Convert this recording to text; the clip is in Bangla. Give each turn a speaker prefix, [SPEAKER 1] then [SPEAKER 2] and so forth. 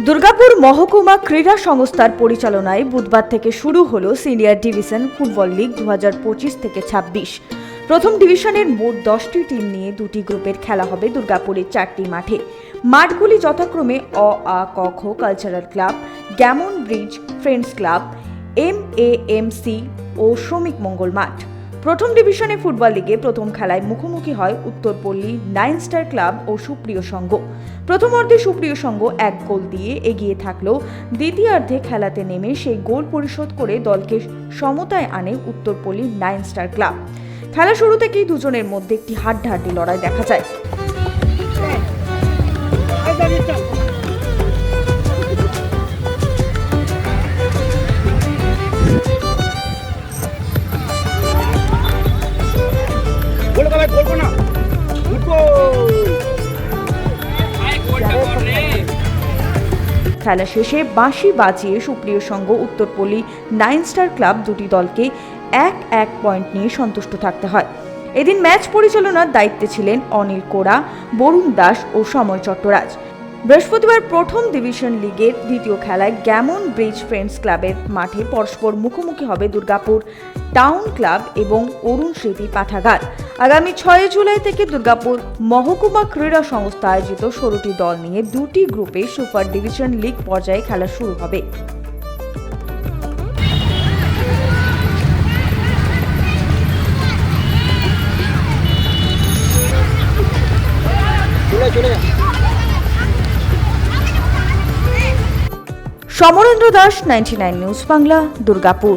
[SPEAKER 1] দুর্গাপুর মহকুমা ক্রীড়া সংস্থার পরিচালনায় বুধবার থেকে শুরু হলো সিনিয়র ডিভিশন ফুটবল লিগ দু থেকে ছাব্বিশ। প্রথম ডিভিশনের মোট দশটি টিম নিয়ে দুটি গ্রুপের খেলা হবে দুর্গাপুরের চারটি মাঠে। মাঠগুলি যথাক্রমে অ, আ, ক, খ cultural club Gammon bridge friends club M A M C ও শ্রমিক মঙ্গল মাঠ। প্রথম ডিভিশনে ফুটবল লিগে প্রথম খেলায় মুখোমুখি হয় উত্তরপল্লী নাইন স্টার ক্লাব ও সুপ্রিয় সংঘ। প্রথম অর্ধে সুপ্রিয় সংঘ এক গোল দিয়ে এগিয়ে থাকলেও দ্বিতীয়ার্ধে খেলাতে নেমে সেই গোল পরিশোধ করে দলকে সমতায় আনে উত্তরপল্লী নাইন স্টার ক্লাব। খেলা শুরু থেকেই দুজনের মধ্যে একটি হাড্ডাহাড্ডি লড়াই দেখা যায়। খেলা শেষে বাঁশি বাজিয়ে Supriyo Sangha Uttarpalli nine star club দুটি দলকে এক এক পয়েন্ট নিয়ে সন্তুষ্ট থাকতে হয়। এদিন ম্যাচ পরিচালনার দায়িত্বে ছিলেন অনিল কোড়া, বরুণ দাস ও সময় চট্টরাজ। বৃহস্পতিবার প্রথম ডিভিশন লিগের দ্বিতীয় খেলায় গ্যামন ব্রিজ ফ্রেন্ডস ক্লাবের মাঠে পরস্পর মুখোমুখি হবে দুর্গাপুর টাউন ক্লাব এবং অরুণ স্মৃতি পাঠাগার। আগামী ছয় জুলাই থেকে দুর্গাপুর মহকুমা ক্রীড়া সংস্থা আয়োজিত ষোলোটি দল নিয়ে দুটি গ্রুপে সুপার ডিভিশন লিগ পর্যায়ে খেলা শুরু হবে।
[SPEAKER 2] चले
[SPEAKER 1] Samarendra Das ninety nine news Bangla Durgapur